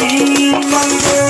Mandir,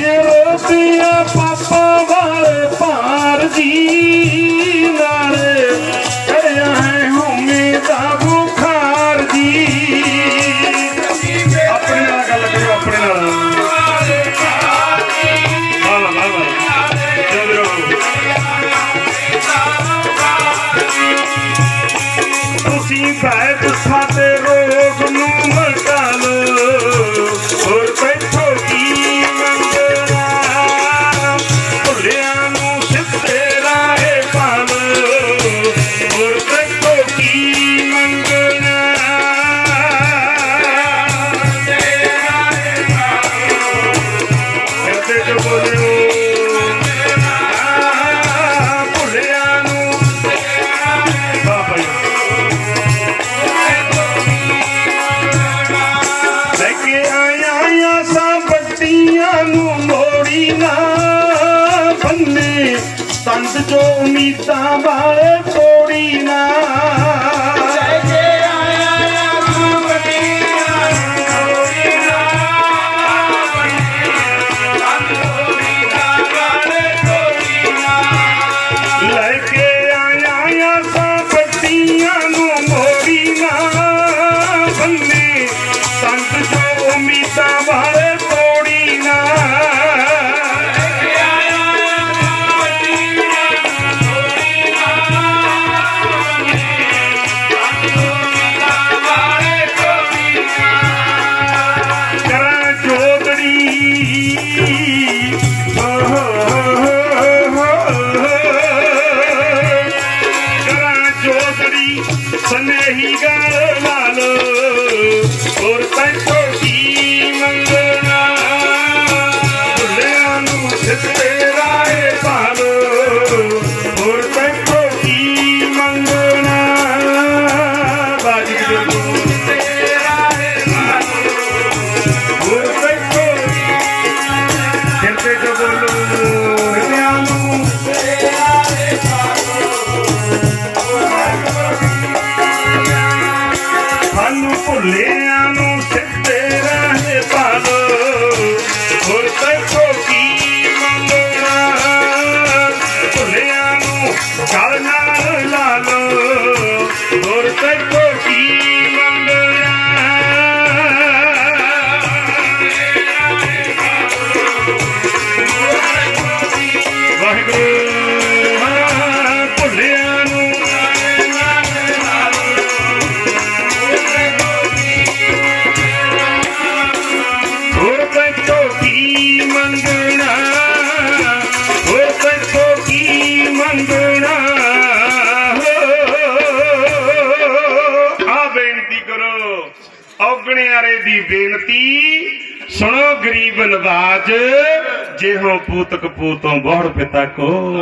Israel. ਸੰਤ ਜੋ ਉਮੀਦਾਂ ਵਾਲੇ ਤੋੜੀ ਨਾ ਸਨੇਹੀ ਗਾਲ ਨਾਲ ਹੋਰ ਤੈਨੂੰ ਕੀ ਮੰਗਣਾ? ਭੁੱਲਿਆਂ ਨੂੰ ਸਿੱਤੇ ਰਾਏ ਭਾਲੋ ਹੋਰ ਤੈਨੂੰ ਕੀ ਮੰਗਣਾ? ਬਾਜੀ ਦੇ ਬੋਲ ਹੋਰ ਔਗਣਿਆਰੇ ਦੀ ਬੇਨਤੀ ਸੁਣੋ ਗਰੀਬ ਨਵਾਜ ਜਿਹੋ ਪੂਤਕ ਪੂਤੋਂ ਬਹੁੜ ਪਿਤਾ ਕੋ।